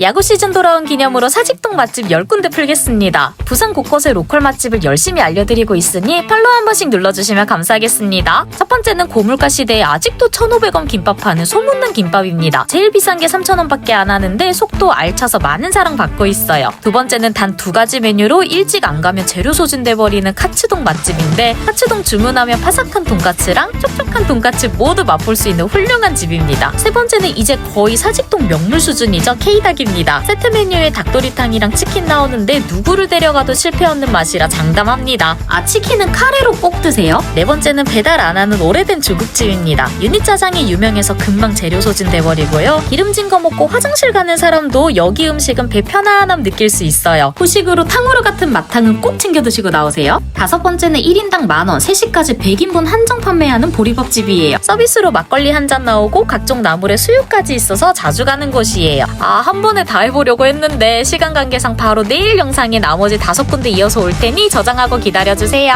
야구 시즌 돌아온 기념으로 사직동 맛집 10군데 풀겠습니다. 부산 곳곳의 로컬 맛집을 열심히 알려드리고 있으니 팔로우 한 번씩 눌러주시면 감사하겠습니다. 첫 번째는 고물가 시대에 아직도 1,500원 김밥 파는 소문난 김밥입니다. 제일 비싼 게 3,000원밖에 안 하는데 속도 알차서 많은 사랑 받고 있어요. 두 번째는 단 두 가지 메뉴로 일찍 안 가면 재료 소진돼 버리는 카츠동 맛집인데 카츠동 주문하면 파삭한 돈까츠랑 촉촉한 돈까츠 모두 맛볼 수 있는 훌륭한 집입니다. 세 번째는 이제 거의 사직동 명물 수준이죠. K닭입니다. 세트 메뉴에 닭도리탕이랑 치킨 나오는데 누구를 데려가도 실패 없는 맛이라 장담합니다. 아 치킨은 카레로 꼭 드세요? 네 번째는 배달 안 하는 오래된 중국집입니다. 유니 짜장이 유명해서 금방 재료 소진돼 버리고요. 기름진 거 먹고 화장실 가는 사람도 여기 음식은 배 편안함 느낄 수 있어요. 후식으로 탕후루 같은 맛탕은 꼭 챙겨 드시고 나오세요. 다섯 번째는 1인당 만원, 3시까지 100인분 한정 판매하는 보리밥집이에요. 서비스로 막걸리 한 잔 나오고 각종 나물에 수육까지 있어서 자주 가는 곳이에요. 아, 한번 에다 해보려고 했는데 시간 관계상 바로 내일 영상에 나머지 다섯 군데 이어서 올 테니 저장하고 기다려주세요.